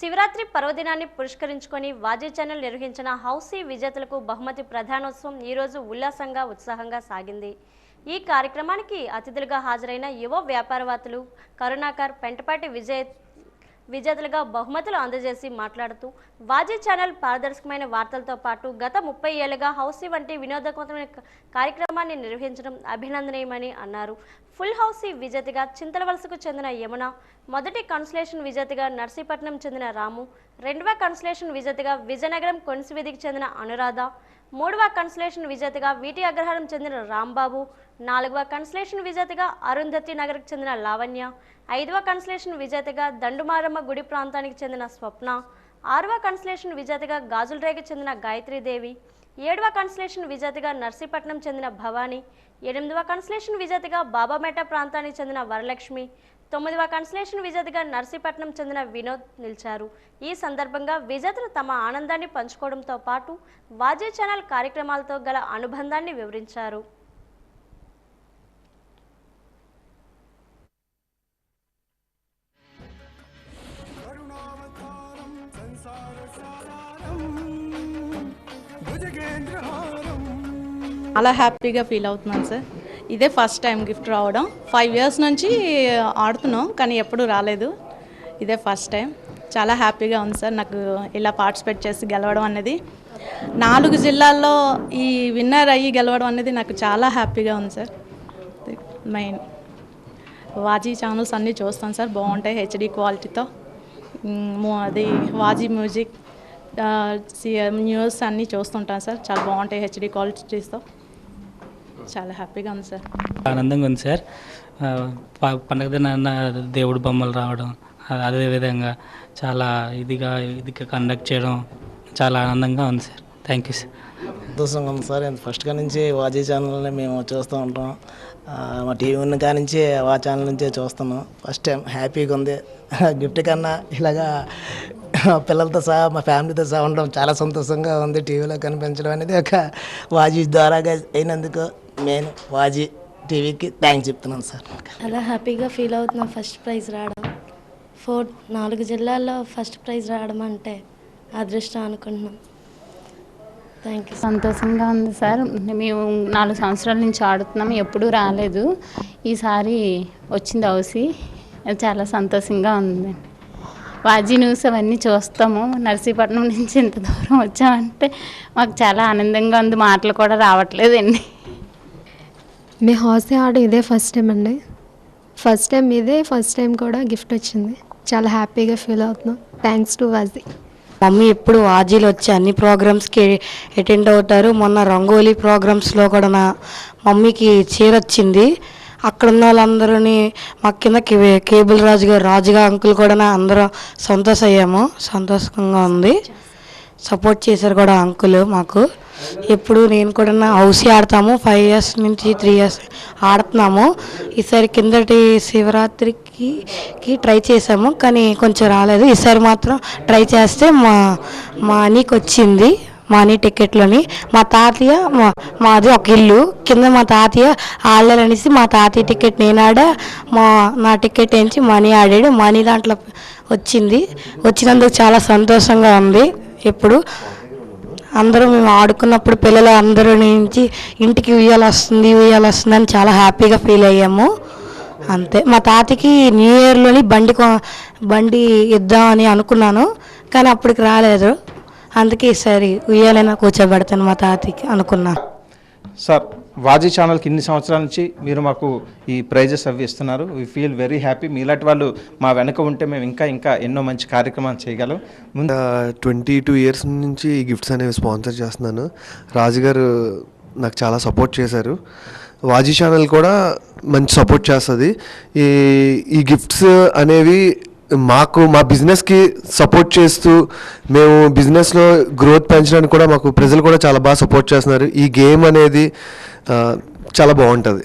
శివరాత్రి పర్వదినాన్ని పురస్కరించుకొని వాజీ ఛానల్ నిర్వహించిన హౌసీ విజేతలకు బహుమతి ప్రధానోత్సవం ఈరోజు ఉల్లాసంగా ఉత్సాహంగా సాగింది. ఈ కార్యక్రమానికి అతిథులుగా హాజరైన యువ వ్యాపారవేత్తలు కరుణాకర్ పెంటపాటి విజయ్ విజేతలుగా బహుమతులు అందజేసి మాట్లాడుతూ వాజీ ఛానల్ పారదర్శకమైన వార్తలతో పాటు గత ముప్పై ఏళ్ళుగా హౌసీ వంటి వినోదవంతమైన కార్యక్రమాన్ని నిర్వహించడం అభినందనీయమని అన్నారు. ఫుల్ హౌసీ విజేతగా చింతలవలసకు చెందిన యమున మొదటి కన్సులేషన్ విజేతగా నర్సీపట్నం చెందిన రాము రెండవ కన్సులేషన్ విజేతగా విజయనగరం కొనిసివీధికి చెందిన అనురాధ మూడవ కన్సలేషన్ విజేతగా వీటి అగ్రహారం చెందిన రాంబాబు నాలుగవ కన్సలేషన్ విజేతగా అరుంధతి నగర్కి చెందిన లావణ్య ఐదవ కన్సలేషన్ విజేతగా దండుమారమ్మ గుడి ప్రాంతానికి చెందిన స్వప్న ఆరవ కన్సలేషన్ విజేతగా గాజులరేకి చెందిన గాయత్రీదేవి ఏడవ కన్సలేషన్ విజేతగా నర్సీపట్నం చెందిన భవానీ ఎనిమిదవ కన్సలేషన్ విజేతగా బాబామేట ప్రాంతానికి చెందిన వరలక్ష్మి తొమ్మిదవ కన్సలేషన్ విజేతగా నర్సీపట్నం చెందిన వినోద్ నిలిచారు. ఈ సందర్భంగా విజేతలు తమ ఆనందాన్ని పంచుకోవడంతో పాటు వాజీ ఛానల్ కార్యక్రమాలతో గల అనుబంధాన్ని వివరించారు. చాలా హ్యాపీగా ఫీల్ అవుతున్నాను సార్. ఇదే ఫస్ట్ టైం గిఫ్ట్ రావడం. ఫైవ్ ఇయర్స్ నుంచి ఆడుతున్నాం కానీ ఎప్పుడు రాలేదు. ఇదే ఫస్ట్ టైం చాలా హ్యాపీగా ఉంది సార్. నాకు ఇలా పార్టిసిపేట్ చేసి గెలవడం అనేది నాలుగు జిల్లాల్లో ఈ విన్నర్ అయ్యి గెలవడం అనేది నాకు చాలా హ్యాపీగా ఉంది సార్. మెయిన్ వాజీ ఛానల్స్ అన్నీ చూస్తాను సార్. బాగుంటాయి హెచ్డి క్వాలిటీతో అది వాజీ మ్యూజిక్ సి- న్యూస్ అన్నీ చూస్తుంటాను సార్. చాలా బాగుంటాయి హెచ్డి క్వాలిటీస్తో చాలా హ్యాపీగా ఉంది సార్. ఆనందంగా ఉంది సార్. ఆ, పండగ దినాన దేవుడు బొమ్మలు రావడం ఆ- అదేవిధంగా చాలా ఇదిగా ఇదిగా కండక్ట్ చేయడం చాలా ఆనందంగా ఉంది సార్. థ్యాంక్ యూ సార్ సంతోషంగా ఉంది సార్. ఫస్ట్గా నుంచి వాజీ ఛానల్ని మేము చూస్తూ ఉంటాం. ఆ, మా టీవీ ఉన్న కాడ నుంచి వా ఛానల్ నుంచే చూస్తున్నాం. ఫస్ట్ టైం హ్యాపీగా ఉంది. గిఫ్ట్ కన్నా ఇలాగా పిల్లలతో సహా మా ఫ్యామిలీతో సహా ఉండడం చాలా సంతోషంగా ఉంది. టీవీలో కనిపించడం అనేది ఒక వాజీ ద్వారాగా అయినందుకు నేను వాజీ టీవీకి థ్యాంక్స్ చెప్తున్నాను సార్. చాలా హ్యాపీగా ఫీల్ అవుతున్నాం ఫస్ట్ ప్రైజ్ రావడం. ఫోర్ నాలుగు జిల్లాల్లో ఫస్ట్ ప్రైజ్ రావడం అంటే అదృష్టం అనుకుంటున్నాం. థ్యాంక్ యూ సంతోషంగా ఉంది సార్. మేము నాలుగు సంవత్సరాల నుంచి ఆడుతున్నాం. ఎప్పుడూ రాలేదు. ఈసారి వచ్చింది అవుసి చాలా సంతోషంగా ఉంది. వాజీ న్యూస్ అవన్నీ చూస్తాము. నర్సీపట్నం నుంచి ఇంత దూరం వచ్చామంటే మాకు చాలా ఆనందంగా ఉంది. మాటలు కూడా రావట్లేదండి. మీ హాస్య ఆర్డర్ ఇదే ఫస్ట్ టైం అండి. ఫస్ట్ టైం ఇదే ఫస్ట్ టైం కూడా గిఫ్ట్ వచ్చింది. చాలా హ్యాపీగా ఫీల్ అవుతున్నాం. థ్యాంక్స్ టు వాజీ మమ్మీ ఎప్పుడు వాజీలు వచ్చి అన్ని ప్రోగ్రామ్స్కి అటెండ్ అవుతారు. మొన్న రంగోలీ ప్రోగ్రామ్స్లో కూడా నా మమ్మీకి చీర వచ్చింది. అక్కడ ఉన్న వాళ్ళందరూని మా కింద కేబుల్ రాజు గారు రాజుగా అంకుల్ కూడా అందరూ అందరం సంతోష అయ్యాము సంతోషంగా ఉంది. సపోర్ట్ చేశారు కూడా అంకుల్ మాకు. ఎప్పుడు నేను కూడా నా హౌసీ ఆడతాము. ఫైవ్ ఇయర్స్ నుంచి త్రీ ఇయర్స్ ఆడుతున్నాము. ఈసారి కిందటి శివరాత్రికి కి ట్రై చేసాము కానీ కొంచెం రాలేదు. ఈసారి మాత్రం ట్రై చేస్తే మా మా వచ్చింది. మనీ టికెట్లోని మా తాతయ్య మా మాది ఒక ఇల్లు. కింద మా తాతయ్య ఆడలేరనేసి మా తాతయ్య టికెట్ నేను ఆడా మా నా టికెట్ ఏంచి మనీ ఆడాడు. మనీ దాంట్లో వచ్చింది. వచ్చినందుకు చాలా సంతోషంగా ఉంది. ఎప్పుడు అందరూ మేము ఆడుకున్నప్పుడు పిల్లలు అందరూ నుంచి ఇంటికి ఉయ్యాలి వస్తుంది ఉయ్యాలి వస్తుంది అని చాలా హ్యాపీగా ఫీల్ అయ్యాము. అంతే. మా తాతకి న్యూ ఇయర్లోని బండి కొ- బండి ఇద్దామని అనుకున్నాను కానీ అప్పటికి రాలేదు. అందుకే ఈసారి ఉయ్యాలైనా కూర్చోబెడతాను మా తాతకి అనుకున్నాను సార్ వాజీ ఛానల్కి ఇన్ని సంవత్సరాల నుంచి మీరు మాకు ఈ ప్రైజెస్ అవి ఇస్తున్నారు. వీ ఫీల్ వెరీ హ్యాపీ మీలాంటి వాళ్ళు మా వెనక ఉంటే మేము ఇంకా ఇంకా ఎన్నో మంచి కార్యక్రమాలు చేయగలం. ముందు ట్వంటీ టూ ఇయర్స్ నుంచి ఈ గిఫ్ట్స్ అనేవి స్పాన్సర్ చేస్తున్నాను. రాజుగారు నాకు చాలా సపోర్ట్ చేశారు. వాజీ ఛానల్ కూడా మంచి సపోర్ట్ చేస్తుంది. ఈ ఈ గిఫ్ట్స్ అనేవి మాకు మా బిజినెస్కి సపోర్ట్ చేస్తూ మేము బిజినెస్లో గ్రోత్ పెంచడానికి కూడా మాకు ప్రజలు కూడా చాలా బాగా సపోర్ట్ చేస్తున్నారు. ఈ గేమ్ అనేది చాలా బాగుంటుంది.